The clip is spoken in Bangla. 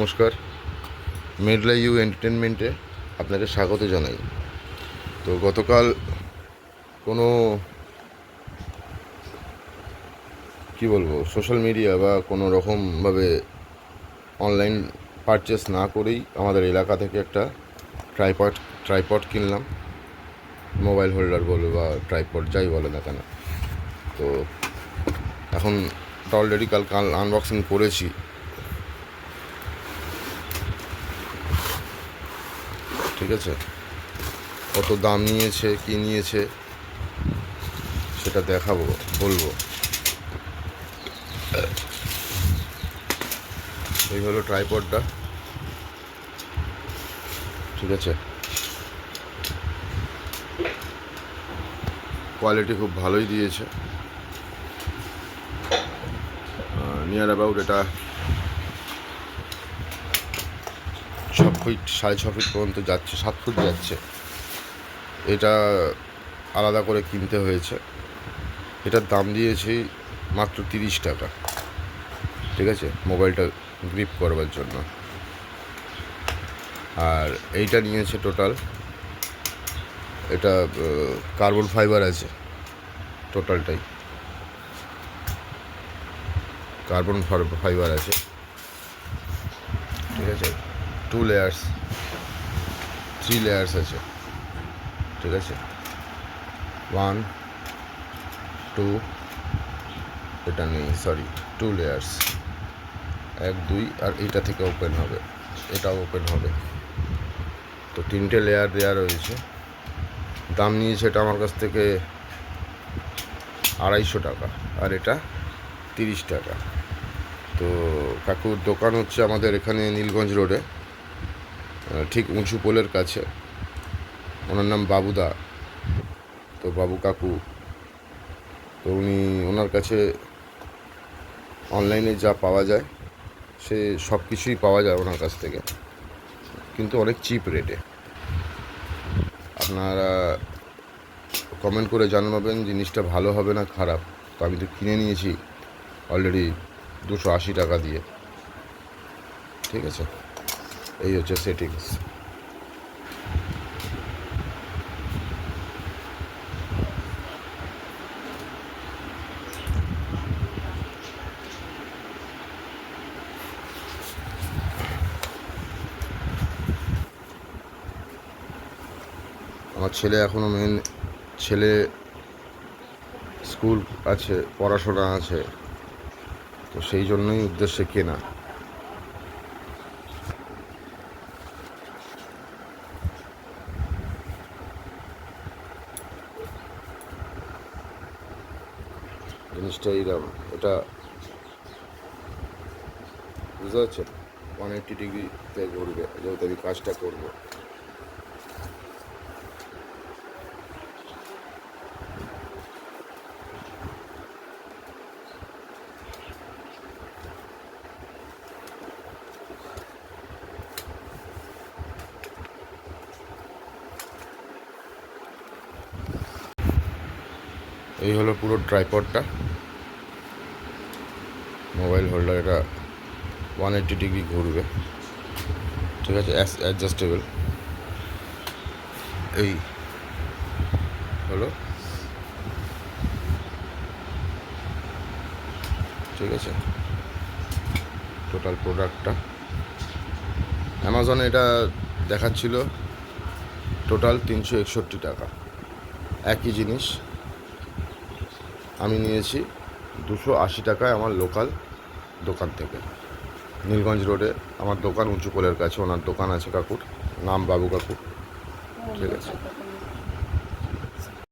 নমস্কার। মেডলা ইউ এন্টারটেনমেন্টে আপনাকে স্বাগত জানাই। তো গতকাল কোনো কি বলব, সোশ্যাল মিডিয়া বা কোনো রকমভাবে অনলাইন পারচেস না করেই আমাদের এলাকা থেকে একটা ট্রাইপড ট্রাইপড কিনলাম। মোবাইল হোল্ডার বলো বা ট্রাইপড যাই বলে না কেন। তো এখন অলরেডি কাল কাল আনবক্সিং করেছি। ঠিক আছে? কত দাম নিয়েছে, কি নিয়েছে, সেটা দেখাবো, বলব। এই হলো ট্রাইপডটা ঠিক আছে? কোয়ালিটি খুব ভালোই দিয়েছে। নিয়ার অ্যাবাউট এটা ছ ফিট, সাড়ে ছ ফিট পর্যন্ত যাচ্ছে, সাত ফুট যাচ্ছে। এটা আলাদা করে কিনতে হয়েছে। এটার দাম দিয়েছি মাত্র তিরিশ টাকা। ঠিক আছে? মোবাইলটা গ্রিপ করবার জন্য। আর এইটা নিয়েছে টোটাল এটা কার্বন ফাইবার আছে টোটালটাই কার্বন ফাইবার আছে। ঠিক আছে? টু লেয়ার্স থ্রি লেয়ার্স আছে। ঠিক আছে? ওয়ান টু এটা নেই সরি টু লেয়ার্স এক, দুই, আর এইটা থেকে ওপেন হবে। এটাও ওপেন হবে। তো তিনটে লেয়ার দেওয়া রয়েছে। দাম নিয়েছে এটা আমার কাছ থেকে আড়াইশো টাকা, আর এটা তিরিশ টাকা। তো কাকুর দোকান হচ্ছে আমাদের এখানে নীলগঞ্জ রোডে। ঠিক উঁচু পোলের কাছে। ওনার নাম বাবুদা। তো বাবু কাকু। তো উনি ওনার কাছে অনলাইনে যা পাওয়া যায়, সে সব কিছুই পাওয়া যায় ওনার কাছ থেকে। কিন্তু অনেক চিপ রেটে। আপনারা কমেন্ট করে জানাবেন জিনিসটা ভালো হবে না খারাপ। তো আমি তো কিনে নিয়েছি অলরেডি দুশো আশি টাকা দিয়ে। ঠিক আছে? এই হচ্ছে সেটিংস আমার ছেলে এখনও মেন ছেলে স্কুল আছে, পড়াশোনা আছে, তো সেই জন্যই উদ্দেশ্যে কেনা। জিনিসটা এইরকম এটা বুঝতে পারছেন? ওয়ান এইট্টি ডিগ্রিতে ঘুরবে যেহেতু আমি কাজটা করব। এই হলো পুরো ট্রাইপডটা মোবাইল হোল্ডার এটা ওয়ান এইট্টি ডিগ্রি ঘুরবে। ঠিক আছে অ্যাডজাস্টেবল এই হলো। ঠিক আছে। টোটাল প্রোডাক্টটা অ্যামাজনে এটা দেখাচ্ছিল টোটাল তিনশো একষট্টি টাকা। একই জিনিস। আমি নিয়েছি দুশো আশি টাকায় আমার লোকাল দোকান থেকে। নীলগঞ্জ রোডে আমার দোকান উঁচু কোলের কাছে ওনার দোকান আছে কাকুর নাম বাবু কাকুর। ঠিক আছে।